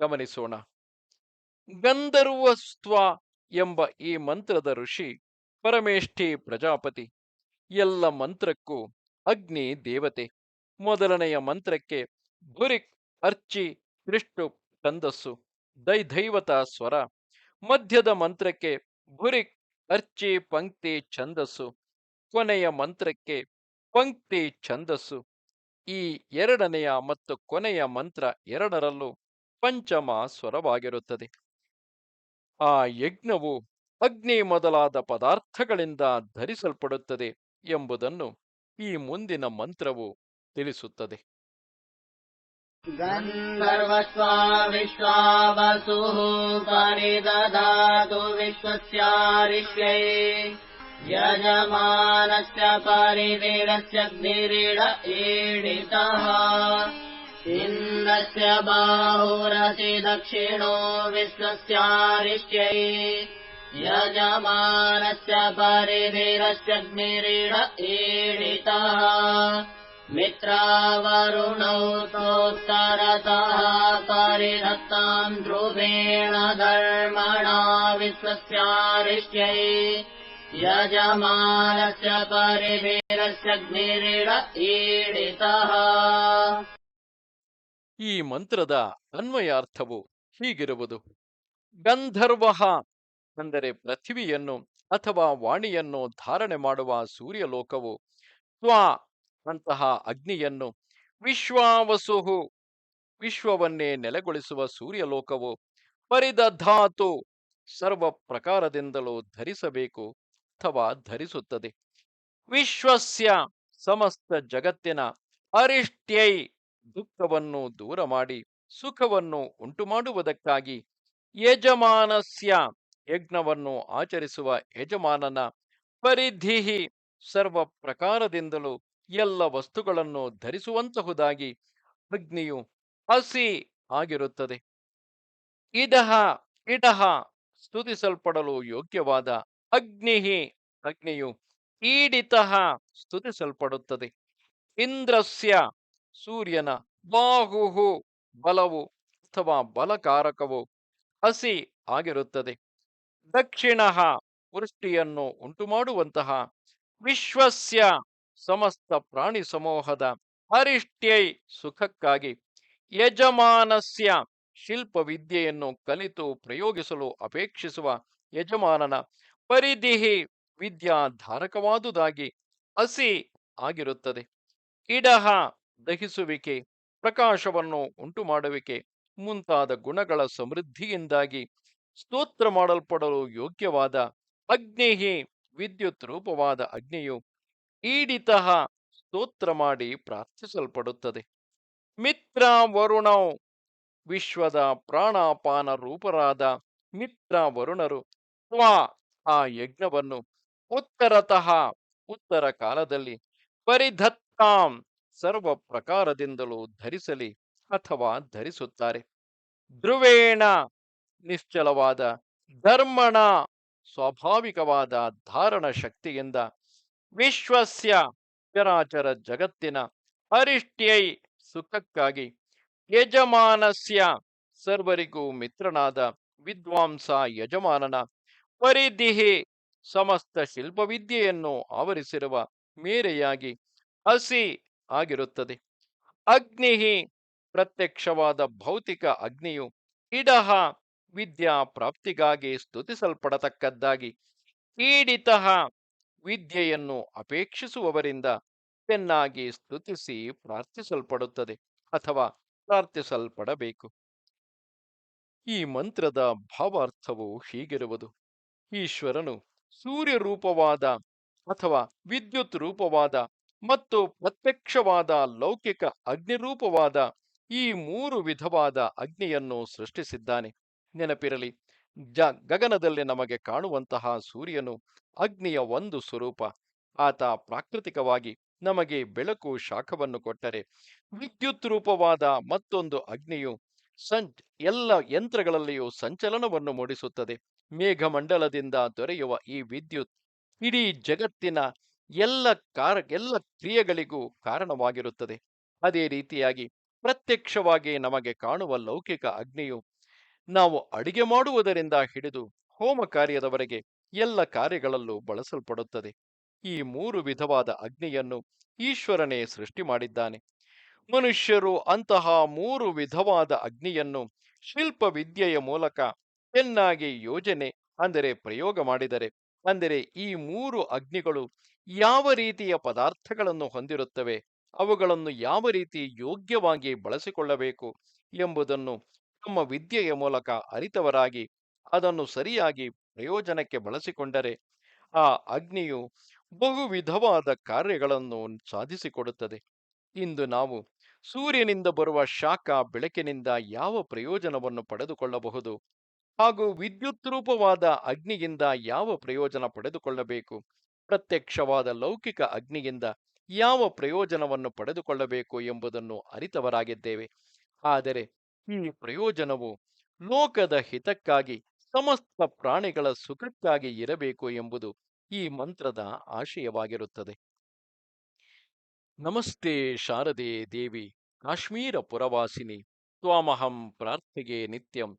ಗಮನಿಸೋಣ. ಗಂಧರ್ವಸ್ತ್ವ ಎಂಬ ಈ ಮಂತ್ರದ ಋಷಿ, ಪರಮೇಷ್ಠಿ ಪ್ರಜಾಪತಿ, ಎಲ್ಲ ಮಂತ್ರಕ್ಕೂ ಅಗ್ನಿ ದೇವತೆ, ಮೊದಲನೆಯ ಮಂತ್ರಕ್ಕೆ ಭುರಿಕ್ ಅರ್ಚಿ ತ್ರಿಷ್ಟು ಛಂದಸ್ಸು ದೈಧೈವತ ಸ್ವರ, ಮಧ್ಯದ ಮಂತ್ರಕ್ಕೆ ಭುರಿಕ್ ಅರ್ಚಿ ಪಂಕ್ತಿ ಛಂದಸ್ಸು, ಕೊನೆಯ ಮಂತ್ರಕ್ಕೆ ಪಂಕ್ತಿ ಛಂದಸ್ಸು, ಈ ಎರಡನೆಯ ಮತ್ತು ಕೊನೆಯ ಮಂತ್ರ ಎರಡರಲ್ಲೂ ಪಂಚಮ ಸ್ವರವಾಗಿರುತ್ತದೆ ಆ ಯಜ್ಞವು ಅಗ್ನಿ ಮೊದಲಾದ ಪದಾರ್ಥಗಳಿಂದ ಧರಿಸಲ್ಪಡುತ್ತದೆ ಎಂಬುದನ್ನು ಈ ಮುಂದಿನ ಮಂತ್ರವು ತಿಳಿಸುತ್ತದೆ. ಗಂಧರ್ವಸ್ವಾ ವಿಶ್ವಾವಸು ಪರಿದಧಾತು ವಿಶ್ವಸ್ಯಾರಿಷ್ಯೈ ಯಜಮಾನಸ್ಯ ಪರಿವೀರಸ್ಯ ಗಿರಿಡ ಈಡಿತಃ इन्द्रस्य बाहुरसि दक्षिणो विश्वस्यारिष्यै यजमानस्य परिवीरस्य ग्निरीड ईडितः। मित्रावरुणौ तोत्तरतः परिधत्ताम् ध्रुवेण धर्मणा विश्वस्यारिष्यै यजमानस्य परिवीरस्य ग्निरिड ईडितः ಈ ಮಂತ್ರದ ಅನ್ವಯಾರ್ಥವು ಹೀಗಿರುವುದು. ಗಂಧರ್ವಃ ಅಂದರೆ ಪೃಥ್ವಿಯನ್ನು ಅಥವಾ ವಾಣಿಯನ್ನು ಧಾರಣೆ ಮಾಡುವ ಸೂರ್ಯಲೋಕವು ಸ್ವ ಅಂತಹ ಅಗ್ನಿಯನ್ನು ವಿಶ್ವಾವಸುಹು, ವಿಶ್ವವನ್ನೇ ನೆಲೆಗೊಳಿಸುವ ಸೂರ್ಯಲೋಕವು ಪರಿದಧಾತು ಸರ್ವ ಪ್ರಕಾರದಿಂದಲೂ ಧರಿಸಬೇಕು ಅಥವಾ ಧರಿಸುತ್ತದೆ. ವಿಶ್ವಸ್ಯ ಸಮಸ್ತ ಜಗತ್ತಿನ ಅರಿಷ್ಟ್ಯೈ ದುಃಖವನ್ನು ದೂರ ಮಾಡಿ ಸುಖವನ್ನು ಉಂಟುಮಾಡುವುದಕ್ಕಾಗಿ ಯಜಮಾನಸ್ಯ ಯಜ್ಞವನ್ನು ಆಚರಿಸುವ ಯಜಮಾನನ ಪರಿಧಿಹಿ ಸರ್ವ ಪ್ರಕಾರದಿಂದಲೂ ಎಲ್ಲ ವಸ್ತುಗಳನ್ನು ಧರಿಸುವಂತಹುದಾಗಿ ಅಗ್ನಿಯು ಹಸಿ ಆಗಿರುತ್ತದೆ. ಇದಹ ಇಡಹ ಸ್ತುತಿಸಲ್ಪಡಲು ಯೋಗ್ಯವಾದ ಅಗ್ನಿಹಿ, ಅಗ್ನಿಯು ಈಡಿತಃ ಸ್ತುತಿಸಲ್ಪಡುತ್ತದೆ. ಇಂದ್ರಸ್ಯ ಸೂರ್ಯನ ಬಾಹುಹು ಬಲವು ಅಥವಾ ಬಲಕಾರಕವು ಹಸಿ ಆಗಿರುತ್ತದೆ. ದಕ್ಷಿಣ ವೃಷ್ಟಿಯನ್ನು ಉಂಟುಮಾಡುವಂತಹ ವಿಶ್ವಸ್ಯ ಸಮಸ್ತ ಪ್ರಾಣಿ ಸಮೂಹದ ಅರಿಷ್ಟ್ಯೈ ಸುಖಕ್ಕಾಗಿ ಯಜಮಾನಸ್ಯ ಶಿಲ್ಪ ವಿದ್ಯೆಯನ್ನು ಕಲಿತು ಪ್ರಯೋಗಿಸಲು ಅಪೇಕ್ಷಿಸುವ ಯಜಮಾನನ ಪರಿಧಿಹಿ ವಿದ್ಯಾಧಾರಕವಾದುದಾಗಿ ಹಸಿ ಆಗಿರುತ್ತದೆ. ಇಡಹ ದಹಿಸುವಿಕೆ, ಪ್ರಕಾಶವನ್ನು ಉಂಟುಮಾಡುವಿಕೆ ಮುಂತಾದ ಗುಣಗಳ ಸಮೃದ್ಧಿಯಿಂದಾಗಿ ಸ್ತೋತ್ರ ಮಾಡಲ್ಪಡಲು ಯೋಗ್ಯವಾದ ಅಗ್ನಿಹಿ ವಿದ್ಯುತ್ ರೂಪವಾದ ಅಗ್ನಿಯು ಈಡಿತಃ ಸ್ತೋತ್ರ ಮಾಡಿ ಪ್ರಾರ್ಥಿಸಲ್ಪಡುತ್ತದೆ. ಮಿತ್ರ ವರುಣೌ ವಿಶ್ವದ ಪ್ರಾಣಾಪಾನ ರೂಪರಾದ ಮಿತ್ರ ವರುಣರು ಸ್ವಾ ಆ ಯಜ್ಞವನ್ನು ಉತ್ತರತಃ ಉತ್ತರ ಕಾಲದಲ್ಲಿ ಪರಿಧತ್ತಾಂ ಸರ್ವ ಪ್ರಕಾರದಿಂದಲೂ ಧರಿಸಲಿ ಅಥವಾ ಧರಿಸುತ್ತಾರೆ. ಧ್ರುವೇಣ ನಿಶ್ಚಲವಾದ ಧರ್ಮಣ ಸ್ವಾಭಾವಿಕವಾದ ಧಾರಣ ಶಕ್ತಿಯಿಂದ ವಿಶ್ವಸ್ಯ ಚರಾಚರ ಜಗತ್ತಿನ ಅರಿಷ್ಟ್ಯೈ ಸುಖಕ್ಕಾಗಿ ಯಜಮಾನಸ್ಯ ಸರ್ವರಿಗೂ ಮಿತ್ರನಾದ ವಿದ್ವಾಂಸ ಯಜಮಾನನ ಪರಿಧಿಹಿ ಸಮಸ್ತ ಶಿಲ್ಪವಿದ್ಯೆಯನ್ನು ಆವರಿಸಿರುವ ಮೇರೆಯಾಗಿ ಹಸಿ ಆಗಿರುತ್ತದೆ. ಅಗ್ನಿಹಿ ಪ್ರತ್ಯಕ್ಷವಾದ ಭೌತಿಕ ಅಗ್ನಿಯು ಇಡಹ ವಿದ್ಯಾ ಪ್ರಾಪ್ತಿಗಾಗಿ ಸ್ತುತಿಸಲ್ಪಡತಕ್ಕದ್ದಾಗಿ ಈಡಿತಃ ವಿದ್ಯೆಯನ್ನು ಅಪೇಕ್ಷಿಸುವವರಿಂದ ಚೆನ್ನಾಗಿ ಸ್ತುತಿಸಿ ಪ್ರಾರ್ಥಿಸಲ್ಪಡುತ್ತದೆ ಅಥವಾ ಪ್ರಾರ್ಥಿಸಲ್ಪಡಬೇಕು. ಈ ಮಂತ್ರದ ಭಾವಾರ್ಥವು ಹೀಗಿರುವುದು. ಈಶ್ವರನು ಸೂರ್ಯ ರೂಪವಾದ ಅಥವಾ ವಿದ್ಯುತ್ ರೂಪವಾದ ಮತ್ತು ಪ್ರತ್ಯಕ್ಷವಾದ ಲೌಕಿಕ ಅಗ್ನಿರೂಪವಾದ ಈ ಮೂರು ವಿಧವಾದ ಅಗ್ನಿಯನ್ನು ಸೃಷ್ಟಿಸಿದ್ದಾನೆ. ನೆನಪಿರಲಿ, ಜ ಗಗನದಲ್ಲಿ ನಮಗೆ ಕಾಣುವಂತಹ ಸೂರ್ಯನು ಅಗ್ನಿಯ ಒಂದು ಸ್ವರೂಪ. ಆತ ಪ್ರಾಕೃತಿಕವಾಗಿ ನಮಗೆ ಬೆಳಕು ಶಾಖವನ್ನು ಕೊಟ್ಟರೆ ವಿದ್ಯುತ್ ರೂಪವಾದ ಮತ್ತೊಂದು ಅಗ್ನಿಯು ಸಂ, ಎಲ್ಲ ಯಂತ್ರಗಳಲ್ಲಿಯೂ ಸಂಚಲನವನ್ನು ಮೂಡಿಸುತ್ತದೆ. ಮೇಘಮಂಡಲದಿಂದ ದೊರೆಯುವ ಈ ವಿದ್ಯುತ್ ಇಡೀ ಜಗತ್ತಿನ ಎಲ್ಲ ಕಾರ, ಎಲ್ಲ ಕ್ರಿಯೆಗಳಿಗೂ ಕಾರಣವಾಗಿರುತ್ತದೆ. ಅದೇ ರೀತಿಯಾಗಿ ಪ್ರತ್ಯಕ್ಷವಾಗಿ ನಮಗೆ ಕಾಣುವ ಲೌಕಿಕ ಅಗ್ನಿಯು ನಾವು ಅಡಿಗೆ ಮಾಡುವುದರಿಂದ ಹಿಡಿದು ಹೋಮ ಕಾರ್ಯದವರೆಗೆ ಎಲ್ಲ ಕಾರ್ಯಗಳಲ್ಲೂ ಬಳಸಲ್ಪಡುತ್ತದೆ. ಈ ಮೂರು ವಿಧವಾದ ಅಗ್ನಿಯನ್ನು ಈಶ್ವರನೇ ಸೃಷ್ಟಿ ಮಾಡಿದ್ದಾನೆ. ಮನುಷ್ಯರು ಅಂತಹ ಮೂರು ವಿಧವಾದ ಅಗ್ನಿಯನ್ನು ಶಿಲ್ಪ ವಿದ್ಯೆಯ ಮೂಲಕ ಚೆನ್ನಾಗಿ ಯೋಜನೆ, ಅಂದರೆ ಪ್ರಯೋಗ ಮಾಡಿದರೆ ಅಂದರೆ ಈ ಮೂರು ಅಗ್ನಿಗಳು ಯಾವ ರೀತಿಯ ಪದಾರ್ಥಗಳನ್ನು ಹೊಂದಿರುತ್ತವೆ, ಅವುಗಳನ್ನು ಯಾವ ರೀತಿ ಯೋಗ್ಯವಾಗಿ ಬಳಸಿಕೊಳ್ಳಬೇಕು ಎಂಬುದನ್ನು ತಮ್ಮ ವಿದ್ಯೆಯ ಮೂಲಕ ಅರಿತವರಾಗಿ ಅದನ್ನು ಸರಿಯಾಗಿ ಪ್ರಯೋಜನಕ್ಕೆ ಬಳಸಿಕೊಂಡರೆ ಆ ಅಗ್ನಿಯು ಬಹು ವಿಧವಾದ ಕಾರ್ಯಗಳನ್ನು ಸಾಧಿಸಿಕೊಡುತ್ತದೆ. ಇಂದು ನಾವು ಸೂರ್ಯನಿಂದ ಬರುವ ಶಾಖ ಬೆಳಕಿನಿಂದ ಯಾವ ಪ್ರಯೋಜನವನ್ನು ಪಡೆದುಕೊಳ್ಳಬಹುದು? ಹಾಗೂ ವಿದ್ಯುತ್ ರೂಪವಾದ ಅಗ್ನಿಯಿಂದ ಯಾವ ಪ್ರಯೋಜನ ಪಡೆದುಕೊಳ್ಳಬೇಕು? ಪ್ರತ್ಯಕ್ಷವಾದ ಲೌಕಿಕ ಅಗ್ನಿಯಿಂದ ಯಾವ ಪ್ರಯೋಜನವನ್ನು ಪಡೆದುಕೊಳ್ಳಬೇಕು ಎಂಬುದನ್ನು ಅರಿತವರಾಗಿದ್ದೇವೆ. ಆದರೆ ಈ ಪ್ರಯೋಜನವು ಲೋಕದ ಹಿತಕ್ಕಾಗಿ, ಸಮಸ್ತ ಪ್ರಾಣಿಗಳ ಸುಖಕ್ಕಾಗಿ ಇರಬೇಕು ಎಂಬುದು ಈ ಮಂತ್ರದ ಆಶಯವಾಗಿರುತ್ತದೆ. ನಮಸ್ತೆ ಶಾರದೆ ದೇವಿ, ಕಾಶ್ಮೀರ ಪುರವಾಸಿನಿ, ತ್ವಾಮಹಂ ಪ್ರಾರ್ಥಿಗೆ ನಿತ್ಯಂ.